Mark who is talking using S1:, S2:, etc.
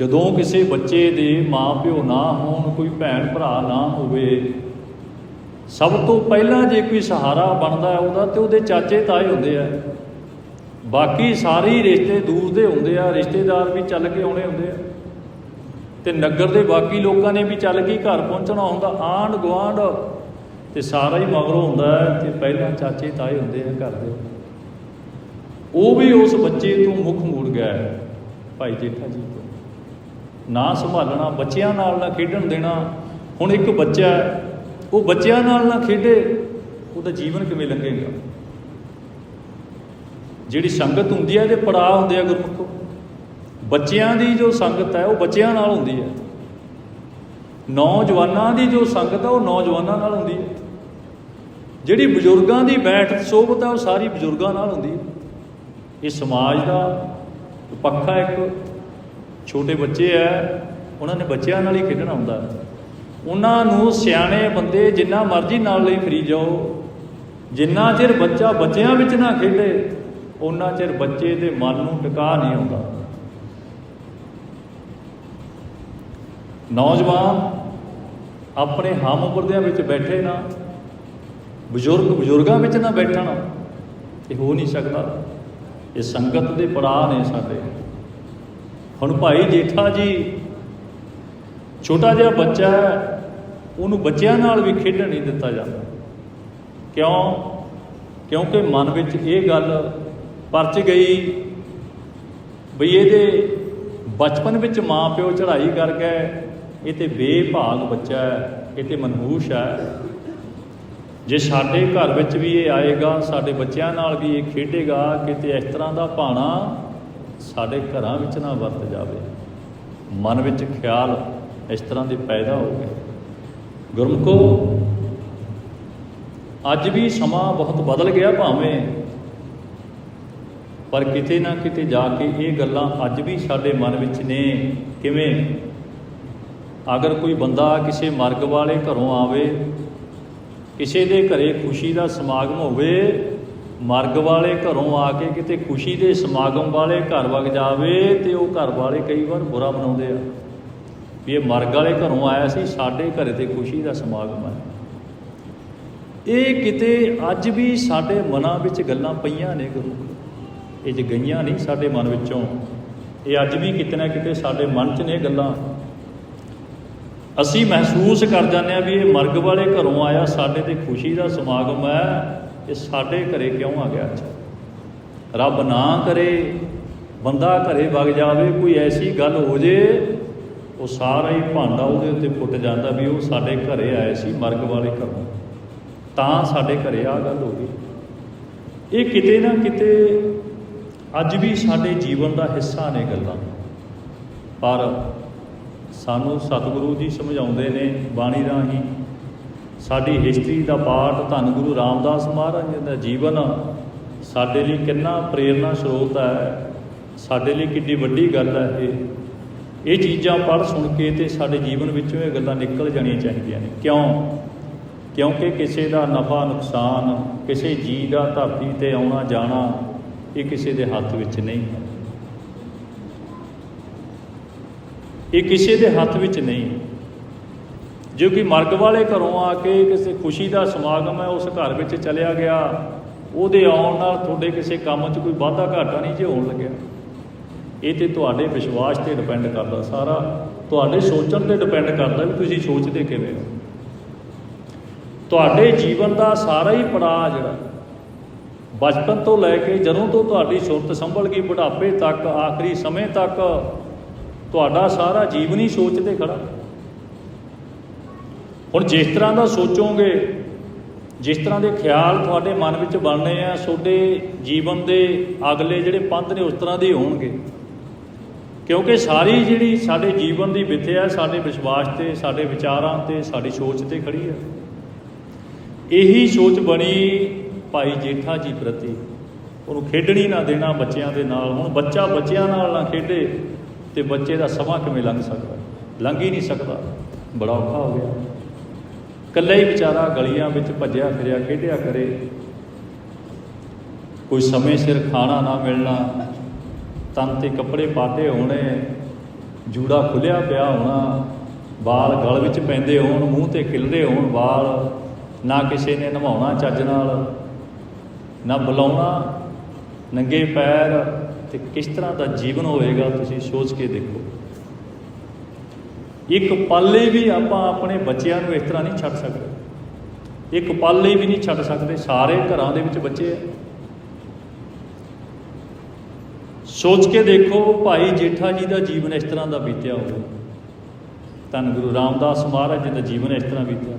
S1: ਜਦੋਂ ਕਿਸੇ ਬੱਚੇ ਦੇ ਮਾਪਿਓ ਨਾ ਹੋਣ ਕੋਈ ਭੈਣ ਭਰਾ ਨਾ ਹੋਵੇ ਸਭ ਤੋਂ ਪਹਿਲਾਂ ਜੇ ਕੋਈ ਸਹਾਰਾ ਬਣਦਾ ਹੈ ਉਹਦਾ ਤੇ ਉਹਦੇ ਚਾਚੇ ਤਾਏ ਹੁੰਦੇ ਆ। ਬਾਕੀ ਸਾਰੇ ਰਿਸ਼ਤੇ ਦੂਰ ਦੇ ਹੁੰਦੇ ਆ ਰਿਸ਼ਤੇਦਾਰ ਵੀ ਚੱਲ ਕੇ ਆਉਣੇ ਹੁੰਦੇ ਆ। ਤੇ ਨਗਰ ਦੇ ਬਾਕੀ ਲੋਕਾਂ ਨੇ ਵੀ ਚੱਲ ਕੇ ਘਰ ਪਹੁੰਚਣਾ ਹੁੰਦਾ ਆਂਢ ਗੁਆਂਢ ਤੇ ਸਾਰਾ ਹੀ ਮਗਰੋਂ ਹੁੰਦਾ ਹੈ ਤੇ ਪਹਿਲਾਂ ਚਾਚੇ ਤਾਏ ਹੁੰਦੇ ਆ ਘਰ ਦੇ। ਉਹ ਵੀ ਉਸ ਬੱਚੇ ਤੋਂ ਮੁੱਖ ਮੋੜ ਗਿਆ ਹੈ, ਭਾਈ ਜੇਠਾ ਜੀ ਤੋਂ। ਨਾ ਸੰਭਾਲਣਾ, ਬੱਚਿਆਂ ਨਾਲ ਨਾ ਖੇਡਣ ਦੇਣਾ। ਹੁਣ ਇੱਕ ਬੱਚਾ ਉਹ ਬੱਚਿਆਂ ਨਾਲ ਨਾ ਖੇਡੇ, ਉਹਦਾ ਜੀਵਨ ਕਿਵੇਂ ਲੰਘੇਗਾ? ਜਿਹੜੀ ਸੰਗਤ ਹੁੰਦੀ ਹੈ ਇਹਦੇ ਪੜਾਅ ਹੁੰਦੇ ਆ ਗੁਰਮੁਖੋ। ਬੱਚਿਆਂ ਦੀ ਜੋ ਸੰਗਤ ਹੈ, ਉਹ ਬੱਚਿਆਂ ਨਾਲ ਹੁੰਦੀ ਹੈ। ਨੌਜਵਾਨਾਂ ਦੀ ਜੋ ਸੰਗਤ ਹੈ, ਉਹ ਨੌਜਵਾਨਾਂ ਨਾਲ ਹੁੰਦੀ ਹੈ। ਜਿਹੜੀ ਬਜ਼ੁਰਗਾਂ ਦੀ ਬੈਠ ਸੋਭਤ ਹੈ ਉਹ ਸਾਰੀ ਬਜ਼ੁਰਗਾਂ ਨਾਲ ਹੁੰਦੀ ਹੈ। ਇਹ ਸਮਾਜ ਦਾ ਪੱਖਾ ਇੱਕ ਛੋਟੇ ਬੱਚੇ ਹੈ ਉਹਨਾਂ ਨੇ ਬੱਚਿਆਂ ਨਾਲ ਹੀ ਖੇਡਣਾ ਹੁੰਦਾ। ਉਹਨਾਂ ਨੂੰ ਸਿਆਣੇ ਬੰਦੇ ਜਿੰਨਾ ਮਰਜ਼ੀ ਨਾਲ ਲਈ ਫਰੀ ਜਾਓ। ਜਿੰਨਾ ਚਿਰ ਬੱਚਾ ਬੱਚਿਆਂ ਵਿੱਚ ਨਾ ਖੇਡੇ ਉਹਨਾਂ ਚਿਰ ਬੱਚੇ ਦੇ ਮਨ ਨੂੰ ਟਿਕਾ ਨਹੀਂ ਆਉਂਦਾ। ਨੌਜਵਾਨ ਆਪਣੇ ਹਮ ਉਮਰ ਵਿੱਚ ਬੈਠੇ ਨਾ, ਬਜ਼ੁਰਗ ਬਜ਼ੁਰਗਾਂ ਵਿੱਚ ਨਾ ਬੈਠਣਾ, ਇਹ ਹੋ ਨਹੀਂ ਸਕਦਾ। ਇਹ ਸੰਗਤ ਦੇ ਪੜਾਅ ਨੇ ਸਾਡੇ। ਹੁਣ ਭਾਈ ਜੇਠਾ ਜੀ, ਛੋਟਾ ਜਿਹਾ ਬੱਚਾ ਹੈ, ਉਹਨੂੰ ਬੱਚਿਆਂ ਨਾਲ ਵੀ ਖੇਡਣ ਨਹੀਂ ਦਿੱਤਾ ਜਾਂਦਾ। ਕਿਉਂ? ਕਿਉਂਕਿ ਮਨ ਵਿੱਚ ਇਹ ਗੱਲ ਪਰਚ ਗਈ ਬਈ ਇਹਦੇ ਬਚਪਨ ਵਿੱਚ ਮਾਂ ਪਿਓ ਚੜ੍ਹਾਈ ਕਰ ਗਏ ਇਹ ਤੇ ਬੇਭਾਗ ਬੱਚਾ ਹੈ, ਇਹ ਤੇ ਮਨਹੂਸ਼ ਹੈ। ਜੇ ਸਾਡੇ ਘਰ ਵਿੱਚ ਵੀ ਇਹ ਆਏਗਾ, ਸਾਡੇ ਬੱਚਿਆਂ ਨਾਲ ਵੀ ਇਹ ਖੇਡੇਗਾ, ਕਿਤੇ ਇਸ ਤਰ੍ਹਾਂ ਦਾ ਭਾਣਾ ਸਾਡੇ ਘਰਾਂ ਵਿੱਚ ਨਾ ਵਰਤ ਜਾਵੇ। ਮਨ ਵਿੱਚ ਖਿਆਲ ਇਸ ਤਰ੍ਹਾਂ ਦੇ ਪੈਦਾ ਹੋ ਗਏ। ਗੁਰਮੁਖੋ, ਅੱਜ ਵੀ ਸਮਾਂ ਬਹੁਤ ਬਦਲ ਗਿਆ ਭਾਵੇਂ, ਪਰ ਕਿਤੇ ਨਾ ਕਿਤੇ ਜਾ ਕੇ ਇਹ ਗੱਲਾਂ ਅੱਜ ਵੀ ਸਾਡੇ ਮਨ ਵਿੱਚ ਨੇ। ਕਿਵੇਂ? ਅਗਰ ਕੋਈ ਬੰਦਾ ਕਿਸੇ ਮਰਗ ਵਾਲੇ ਘਰੋਂ ਆਵੇ, ਕਿਸੇ ਦੇ ਘਰੇ ਖੁਸ਼ੀ ਦਾ ਸਮਾਗਮ ਹੋਵੇ ਮਰਗ ਵਾਲੇ ਘਰੋਂ ਆ ਕੇ ਕਿਤੇ ਖੁਸ਼ੀ ਦੇ ਸਮਾਗਮ ਵਾਲੇ ਘਰ ਵਗ ਜਾਵੇ ਤੇ ਉਹ ਘਰ ਵਾਲੇ ਕਈ ਵਾਰ ਬੁਰਾ ਮਨਾਉਂਦੇ ਆ। ਵੀ ਇਹ ਮਰਗ ਵਾਲੇ ਘਰੋਂ ਆਇਆ ਸੀ, ਸਾਡੇ ਘਰੇ ਤੇ ਖੁਸ਼ੀ ਦਾ ਸਮਾਗਮ ਹੈ ਇਹ ਕਿਤੇ ਅੱਜ ਵੀ ਸਾਡੇ ਮਨਾਂ ਵਿੱਚ ਗੱਲਾਂ ਪਈਆਂ ਨੇ ਗੁਰੂ। ਇਹ ਜੇ ਗਈਆਂ ਨਹੀਂ ਸਾਡੇ ਮਨ ਵਿੱਚੋਂ, ਇਹ ਅੱਜ ਵੀ ਕਿਤੇ ਨਾ ਕਿਤੇ ਸਾਡੇ ਮਨ 'ਚ ਨੇ ਗੱਲਾਂ। ਅਸੀਂ ਮਹਿਸੂਸ ਕਰ ਜਾਂਦੇ ਆ ਵੀ ਇਹ ਮਰਗ ਵਾਲੇ ਘਰੋਂ ਆਇਆ, ਸਾਡੇ ਤੇ ਖੁਸ਼ੀ ਦਾ ਸਮਾਗਮ ਹੈ। ਇਹ ਸਾਡੇ ਘਰੇ ਕਿਉਂ ਆ ਗਿਆ ਅੱਜ ਰੱਬ ਨਾ ਕਰੇ, ਬੰਦਾ ਘਰੇ ਵਗ ਜਾਵੇ, ਕੋਈ ਐਸੀ ਗੱਲ ਹੋ ਜੇ, ਉਹ ਸਾਰਾ ਹੀ ਭਾਂਡਾ ਉਹਦੇ ਉੱਤੇ ਫੁੱਟ ਜਾਂਦਾ ਵੀ ਉਹ ਸਾਡੇ ਘਰੇ ਆਏ ਸੀ, ਮਰਗ ਵਾਲੇ ਘਰੋਂ। ਤਾਂ ਸਾਡੇ ਘਰੇ ਆ ਗੱਲ ਹੋ ਗਈ। ਇਹ ਕਿਤੇ ਨਾ ਕਿਤੇ ਅੱਜ ਵੀ ਸਾਡੇ ਜੀਵਨ ਦਾ ਹਿੱਸਾ ਨੇ ਗੱਲਾਂ। ਪਰ ਸਾਨੂੰ ਸਤਿਗੁਰੂ ਜੀ ਸਮਝਾਉਂਦੇ ਨੇ ਬਾਣੀ ਰਾਹੀਂ ਸਾਡੀ ਹਿਸਟਰੀ ਦਾ ਪਾਠ ਧੰਨ ਗੁਰੂ ਰਾਮਦਾਸ ਮਹਾਰਾਜ ਜੀ ਦਾ ਜੀਵਨ ਸਾਡੇ ਲਈ ਕਿੰਨਾ ਪ੍ਰੇਰਣਾ ਸਰੋਤ ਹੈ ਸਾਡੇ ਲਈ ਕਿੰਨੀ ਵੱਡੀ ਗੱਲ ਹੈ ਇਹ। ਇਹ ਚੀਜ਼ਾਂ ਪੜ੍ਹ ਸੁਣ ਕੇ ਤੇ ਸਾਡੇ ਜੀਵਨ ਵਿੱਚੋਂ ਇਹ ਗੱਲਾਂ ਨਿਕਲ ਜਾਣੀਆਂ ਚਾਹੀਦੀਆਂ ਨੇ। ਕਿਉਂ? ਕਿਉਂਕਿ ਕਿਸੇ ਦਾ ਨਫਾ ਨੁਕਸਾਨ, ਕਿਸੇ ਜੀ ਦਾ ਧਰਤੀ ਤੇ ਆਉਣਾ ਜਾਣਾ, ਇਹ ਕਿਸੇ ਦੇ ਹੱਥ ਵਿੱਚ ਨਹੀਂ। ਹੈ ਇਹ ਕਿਸੇ ਦੇ ਹੱਥ ਵਿੱਚ ਨਹੀਂ। ਜੋ ਕਿ ਮਰਗ ਵਾਲੇ ਘਰੋਂ ਆ ਕੇ ਕਿਸੇ ਖੁਸ਼ੀ ਦਾ ਸਮਾਗਮ ਹੈ, ਉਸ ਘਰ ਵਿੱਚ ਚਲਿਆ ਗਿਆ, ਉਹਦੇ ਆਉਣ ਨਾਲ ਤੁਹਾਡੇ ਕਿਸੇ ਕੰਮ 'ਚ ਕੋਈ ਵਾਧਾ ਘਾਟਾ ਨਹੀਂ ਜੇ ਹੋਣ ਲੱਗਿਆ। ਇਹ ਤੇ ਤੁਹਾਡੇ ਵਿਸ਼ਵਾਸ ਤੇ ਡਿਪੈਂਡ ਕਰਦਾ ਸਾਰਾ। ਤੁਹਾਡੇ ਸੋਚਣ ਤੇ ਡਿਪੈਂਡ ਕਰਦਾ ਵੀ ਤੁਸੀਂ ਸੋਚਦੇ ਕਿਵੇਂ ਹੋ। ਤੁਹਾਡੇ ਜੀਵਨ ਦਾ ਸਾਰਾ ਹੀ ਪੜਾਅ ਜਿਹੜਾ, ਬਚਪਨ ਤੋਂ ਲੈ ਕੇ ਜਦੋਂ ਤੋਂ ਤੁਹਾਡੀ ਸੁਰਤ ਸੰਭਲ ਗਈ, ਬੁਢਾਪੇ ਤੱਕ, ਆਖਰੀ ਸਮੇਂ ਤੱਕ, ਤੁਹਾਡਾ ਸਾਰਾ ਜੀਵਨ ਹੀ ਸੋਚ ਤੇ ਖੜਾ। ਹੁਣ ਜਿਸ ਤਰ੍ਹਾਂ ਦਾ ਸੋਚੋਗੇ, ਜਿਸ ਤਰ੍ਹਾਂ ਦੇ ਖਿਆਲ ਤੁਹਾਡੇ ਮਨ ਵਿੱਚ ਬਣਨੇ ਆ, ਤੁਹਾਡੇ ਜੀਵਨ ਦੇ ਅਗਲੇ ਜਿਹੜੇ ਪੰਥ ਨੇ ਉਸ ਤਰ੍ਹਾਂ ਦੇ ਹੋਣਗੇ। ਕਿਉਂਕਿ ਸਾਰੀ ਜਿਹੜੀ ਸਾਡੇ ਜੀਵਨ ਦੀ ਵਿਥਿਆ ਸਾਡੇ ਵਿਸ਼ਵਾਸ ਤੇ, ਸਾਡੇ ਵਿਚਾਰਾਂ ਤੇ, ਸਾਡੀ ਸੋਚ ਤੇ ਖੜੀ ਹੈ। ਇਹੀ ਸੋਚ ਬਣੀ ਭਾਈ ਜੇਠਾ ਜੀ ਪ੍ਰਤੀ। ਉਹਨੂੰ ਖੇਡਣੀ ਨਾ ਦੇਣਾ ਬੱਚਿਆਂ ਦੇ ਨਾਲ। ਹੁਣ ਬੱਚਾ ਬੱਚਿਆਂ ਨਾਲ ਨਾ ਖੇਡੇ ਤੇ ਬੱਚੇ ਦਾ ਸਮਾਂ ਕਿਵੇਂ ਲੰਘ ਸਕਦਾ? ਲੰਘ ਹੀ ਨਹੀਂ ਸਕਦਾ। ਬੜਾ ਔਖਾ ਹੋ ਗਿਆ। ਇਕੱਲਾ ਹੀ ਵਿਚਾਰਾ ਗਲੀਆਂ ਵਿੱਚ ਭੱਜਿਆ ਫਿਰਿਆ, ਖੇਡਿਆ ਕਰੇ। ਕੋਈ ਸਮੇਂ ਸਿਰ ਖਾਣਾ ਨਾ ਮਿਲਣਾ, ਤਨ ਤੇ ਕੱਪੜੇ ਪਾਟੇ ਹੋਣੇ, ਜੂੜਾ ਖੁੱਲਿਆ ਪਿਆ ਹੋਣਾ, ਵਾਲ ਗਲ ਵਿੱਚ ਪੈਂਦੇ ਹੋਣ, ਮੂੰਹ ਤੇ ਖਿਲਰੇ ਹੋਣ ਵਾਲ, ਨਾ ਕਿਸੇ ਨੇ ਨਵਾਉਣਾ ਚੱਜ ਨਾਲ, ਨਾ ਬੁਲਾਉਣਾ ਨੰਗੇ ਪੈਰ, ਤੇ ਕਿਸ ਤਰ੍ਹਾਂ ਦਾ ਜੀਵਨ ਹੋਵੇਗਾ ਤੁਸੀਂ ਸੋਚ ਕੇ ਦੇਖੋ। ਇੱਕ ਪਲ ਲਈ ਵੀ ਆਪਾਂ ਆਪਣੇ ਬੱਚਿਆਂ ਨੂੰ ਇਸ ਤਰ੍ਹਾਂ ਨਹੀਂ ਛੱਡ ਸਕਦੇ। ਇੱਕ ਪਲ ਲਈ ਵੀ ਨਹੀਂ ਛੱਡ ਸਕਦੇ, ਸਾਰੇ ਘਰਾਂ ਦੇ ਵਿੱਚ ਬੱਚੇ ਆ। ਸੋਚ ਕੇ ਦੇਖੋ ਭਾਈ ਜੇਠਾ ਜੀ ਦਾ ਜੀਵਨ ਇਸ ਤਰ੍ਹਾਂ ਦਾ ਬੀਤਿਆ ਹੋਵੇ। ਧੰਨ ਗੁਰੂ ਰਾਮਦਾਸ ਮਹਾਰਾਜ ਜੀ ਦਾ ਜੀਵਨ ਇਸ ਤਰ੍ਹਾਂ ਬੀਤਿਆ।